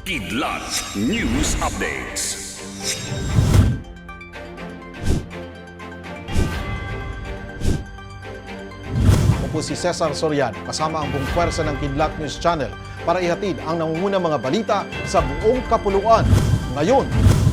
Kidlat News Updates. Ako po si Cesar Soriano kasama ang buong pwersa ng Kidlat News Channel para ihatid ang nangungunang mga balita sa buong kapuluan. Ngayon,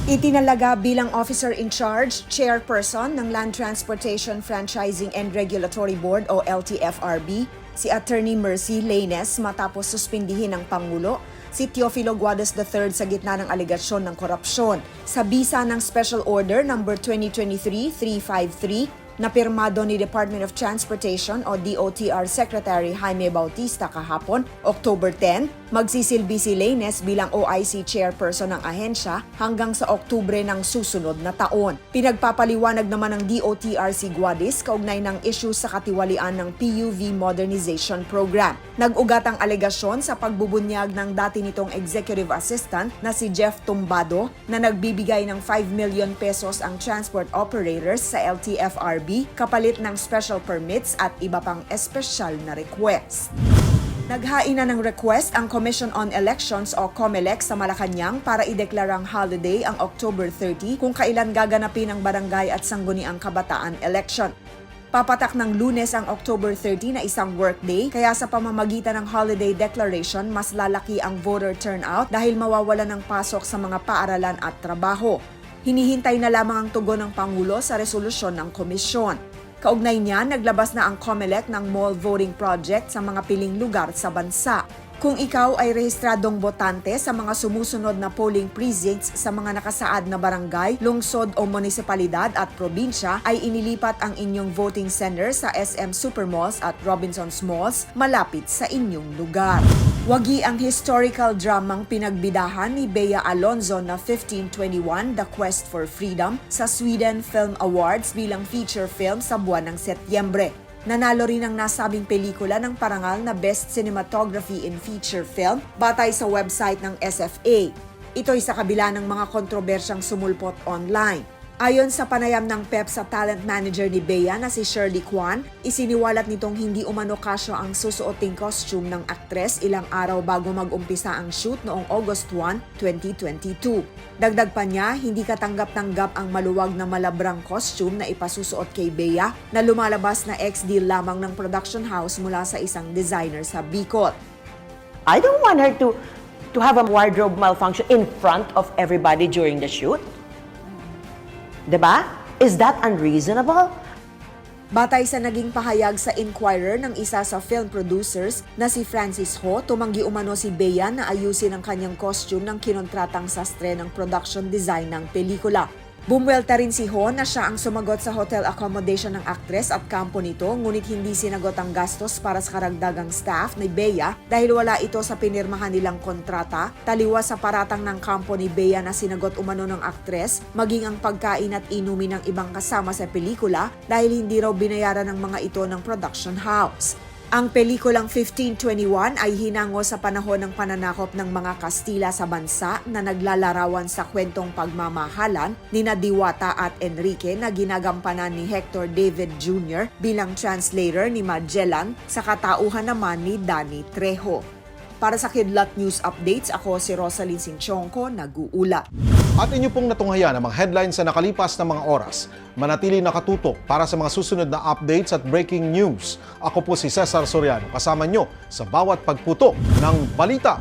Itinalaga bilang officer in charge, chairperson ng Land Transportation Franchising and Regulatory Board o LTFRB, si Attorney Mercy Lanes matapos suspindihin ng Pangulo si Teofilo Guadas III sa gitna ng alegasyon ng korupsyon. Sa bisa ng Special Order No. 2023-353 na pirmado ni Department of Transportation o DOTR Secretary Jaime Bautista kahapon, October 10, magsisilbi si Lanes bilang OIC chairperson ng ahensya hanggang sa Oktubre ng susunod na taon. Pinagpapaliwanag naman ng DOTR si Guadis kaugnay ng issue sa katiwalian ng PUV Modernization Program. Nag-ugat ang alegasyon sa pagbubunyag ng dati nitong executive assistant na si Jeff Tumbado na nagbibigay ng 5 million pesos ang transport operators sa LTFRB kapalit ng special permits at iba pang espesyal na request. Naghain na ng request ang Commission on Elections o COMELEC sa Malacanang para ideklarang holiday ang October 30 kung kailan gaganapin ang barangay at sangguniang kabataan election. Papatak ng lunes ang October 30 na isang workday, kaya sa pamamagitan ng holiday declaration, mas lalaki ang voter turnout dahil mawawala ng pasok sa mga paaralan at trabaho. Hinihintay na lamang ang tugon ng Pangulo sa resolusyon ng komisyon. Kaugnay niya, naglabas na ang COMELEC ng mall voting project sa mga piling lugar sa bansa. Kung ikaw ay rehistradong botante sa mga sumusunod na polling precincts sa mga nakasaad na barangay, lungsod o munisipalidad at probinsya, ay inilipat ang inyong voting center sa SM Supermalls at Robinsons Malls malapit sa inyong lugar. Wagi ang historical dramang pinagbidahan ni Bea Alonzo na 1521 The Quest for Freedom sa Sweden Film Awards bilang feature film sa buwan ng Setyembre. Nanalo rin ang nasabing pelikula ng parangal na Best Cinematography in Feature Film batay sa website ng SFA. Ito'y sa kabila ng mga kontrobersyang sumulpot online. Ayon sa panayam ng PEP sa talent manager ni Bea na si Shirley Kwan, isiniwalat nitong hindi umano kasyo ang susuoting costume ng aktres ilang araw bago mag-umpisa ang shoot noong August 1, 2022. Dagdag pa niya, hindi katanggap-tanggap ang maluwag na malabrang costume na ipasusuot kay Bea na lumalabas na ex-deal lamang ng production house mula sa isang designer sa Bicol. I don't want her to to have a wardrobe malfunction in front of everybody during the shoot. 'Di ba? Is that unreasonable? Batay sa naging pahayag sa Inquirer ng isa sa film producers na si Francis Ho, tumanggi umano si Bea na ayusin ang kanyang costume ng kinontratang sastre ng production design ng pelikula. Bumwelta rin si Ho na siya ang sumagot sa hotel accommodation ng aktres at kampo nito ngunit hindi sinagot ang gastos para sa karagdagang staff ni Bea dahil wala ito sa pinirmahan nilang kontrata, taliwa sa paratang ng kampo ni Bea na sinagot umano ng aktres, maging ang pagkain at inumin ng ibang kasama sa pelikula dahil hindi raw binayaran ng mga ito ng production house. Ang pelikulang 1521 ay hinango sa panahon ng pananakop ng mga Kastila sa bansa na naglalarawan sa kwentong pagmamahalan ni Diwata at Enrique na ginagampanan ni Hector David Jr. bilang translator ni Magellan sa katauhan naman ni Danny Trejo. Para sa Kidlat News Updates, ako si Rosalyn Sinchonko, nag-uula. at inyo pong natunghayan ang mga headlines sa nakalipas na mga oras. Manatili nakatutok para sa mga susunod na updates at breaking news. Ako po si Cesar Soriano, kasama nyo sa bawat pagputok ng balita.